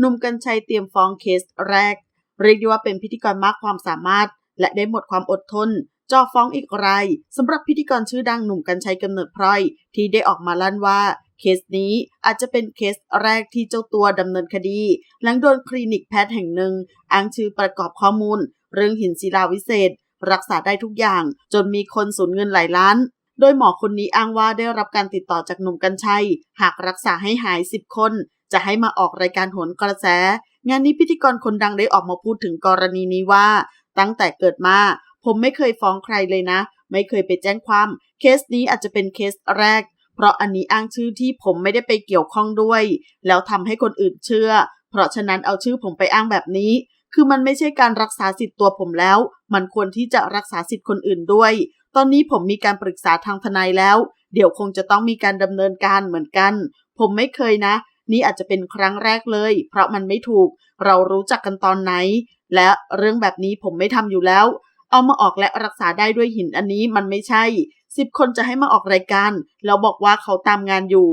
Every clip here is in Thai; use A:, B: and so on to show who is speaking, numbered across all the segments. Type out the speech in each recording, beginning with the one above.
A: หนุ่มกัญชัยเตรียมฟ้องเคสแรก เรียกได้ว่าเป็นพิธีกรมากความสามารถ และได้หมดความอดทนจ่อฟ้องอีกรายสำหรับพิธีกรชื่อดังหนุ่มกัญชัยกำเนิดพลอย ที่ได้ออกมาลั่นว่า เคสนี้อาจจะเป็นเคสแรกที่เจ้าตัวดำเนินคดี หลังโดนคลินิกแพทย์แห่งหนึ่งอ้างชื่อประกอบข้อมูล เรื่องหินศิลาวิเศษ รักษาได้ทุกอย่าง จนมีคนสูญเงินหลายล้าน โดยหมอคนนี้อ้างว่าได้รับการติดต่อจากหนุ่มกัญชัย หากรักษาให้หาย 10 คน จะให้มาออกรายการโหนกระแส งานนี้พิธีกรคนดังได้ออกมาพูดถึงกรณีนี้ว่า ตั้งแต่เกิดมาผมไม่เคยฟ้องใครเลยนะ ไม่เคยไปแจ้งความ เคสนี้อาจจะเป็นเคสแรก เพราะอันนี้อ้างชื่อที่ผมไม่ได้ไปเกี่ยวข้องด้วย แล้วทำให้คนอื่นเชื่อ เพราะฉะนั้นเอาชื่อผมไปอ้างแบบนี้ คือมันไม่ใช่การรักษาสิทธิ์ตัวผมแล้ว มันควรที่จะรักษาสิทธิ์คนอื่นด้วย ตอนนี้ผมมีการปรึกษาทางทนายแล้ว เดี๋ยวคงจะต้องมีการดำเนินการเหมือนกัน ผมไม่เคยนะ นี่อาจจะเป็นครั้งแรกเลย เพราะมันไม่ถูก เรารู้จักกันตอนไหน และเรื่องแบบนี้ผมไม่ทำอยู่แล้ว เอามาออกและรักษาได้ด้วยหินอันนี้มันไม่ใช่สิบคนจะให้มาออกรายการแล้วบอกว่าเขาตามงานอยู่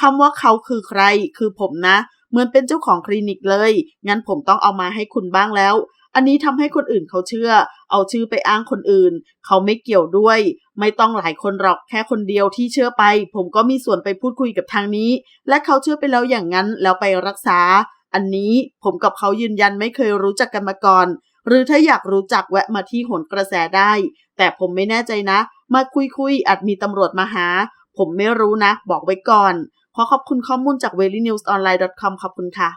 A: คำว่าเขาคือใคร คือผมนะ เหมือนเป็นเจ้าของคลินิกเลย งั้นผมต้องเอามาให้คุณบ้างแล้ว อันนี้ทำให้คนอื่นเขาเชื่อ เอาชื่อไปอ้างคนอื่น เขาไม่เกี่ยวด้วย ไม่ต้องหลายคนหรอกแค่คนเดียวที่เชื่อไป ผมก็มีส่วนไปพูดคุยกับทางนี้ และเขาเชื่อไปแล้วอย่างนั้นแล้วไปรักษา อันนี้ผมกับเขายืนยันไม่เคยรู้จักกันมาก่อน หรือถ้าอยากรู้จักแวะมาที่หนกระแสได้ แต่ผมไม่แน่ใจนะ มาคุยคุยๆอาจมีตำรวจมาหา ผมไม่รู้นะ บอกไว้ก่อน ขอขอบคุณข้อมูลจาก v e r y n e w s o n l i n e c o m ขอบคุณค่ะ